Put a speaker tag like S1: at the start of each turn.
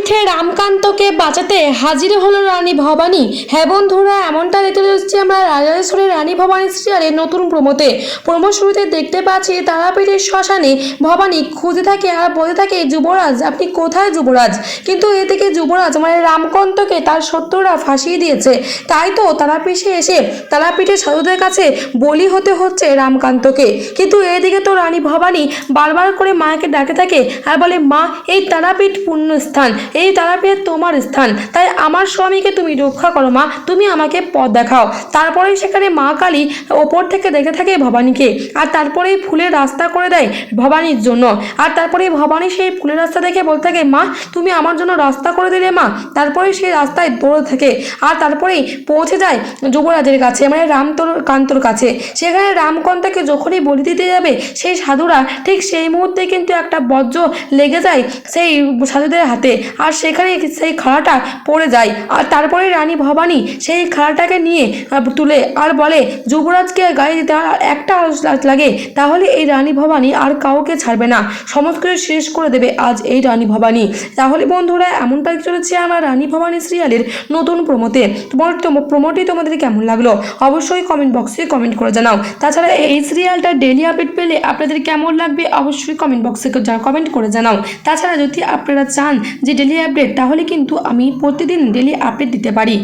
S1: তারাপীঠে রামকান্তকে বাঁচাতে হাজির হলো রানী ভবানী। হ্যাঁ বন্ধুরা, এমনটা দেখতে যাচ্ছি আমরা রাজরাজেশ্বরী রানী ভবানী সিরিয়ালের নতুন প্রমোতে। প্রমো শুরুতে দেখতে পাচ্ছি তারাপীঠের শ্মশানে ভবানী খুঁজে থাকে আর বলতে থাকে, যুবরাজ, আপনি কোথায় যুবরাজ? কিন্তু এ থেকে যুবরাজ মানে রামকান্তকে তার শত্রুরা ফাঁসিয়ে দিয়েছে। তাই তো তারাপীঠে এসে তারাপীঠের সাধুদের কাছে বলি হতে হচ্ছে রামকান্তকে। কিন্তু এদিকে তো রানী ভবানী বারবার করে মাকে ডাকে থাকে আর বলে, মা, এই তারাপীঠ পুণ্যস্থান এই তারাপীঠ তোমার স্থান। তাই আমার স্বামীকে তুমি রক্ষা করো, মা। তুমি আমাকে পথ দেখাও। তারপরেই সেখানে মা কালী ওপর থেকে দেখে থাকে ভবানীকে। আর তারপরেই ফুলের রাস্তা করে দেয় ভবানীর জন্য। আর তারপরে ভবানী সেই ফুলের রাস্তা দেখে বলতে থাকে, মা, তুমি আমার জন্য রাস্তা করে দিলে, মা। তারপরে সেই রাস্তায় দৌড়ে থাকে। আর তারপরেই পৌঁছে যায় যুবরাজের কাছে মানে রামতর কান্তর কাছে। সেখানে রামকান্তকে যখনই বলি দিতে যাবে, সেই সাধুরা ঠিক সেই মুহূর্তে কিন্তু একটা বজ্র লেগে যায় সেই সাধুদের হাতে। আর সেখানে সেই খাড়াটা পড়ে যায়। আর তারপরে রানী ভবানী সেই খাড়াটাকে নিয়ে তুলে আর বলে, যুবরাজকে গায়ে দিতে আর একটা লাগে, তাহলে এই রানী ভবানী আর কাউকে ছাড়বে না। সমস্ত কিছু শেষ করে দেবে আজ এই রানী ভবানী। তাহলে বন্ধুরা, এমনটাই চলেছে আমার রানী ভবানী সিরিয়ালের নতুন প্রমোতে। তোমার তোম- প্রমোটি তোমাদের কেমন লাগল? অবশ্যই কমেন্ট বক্সে কমেন্ট করে জানাও। তাছাড়া এই সিরিয়ালটা ডেলি আপডেট পেলে আপনাদের কেমন লাগবে? অবশ্যই কমেন্ট বক্সে কমেন্ট করে জানাও। তাছাড়া যদি আপনারা চান যে ডেলি আপডেট তাহলে কিন্তু আমি প্রতিদিন ডেলি আপডেট দিতে পারি।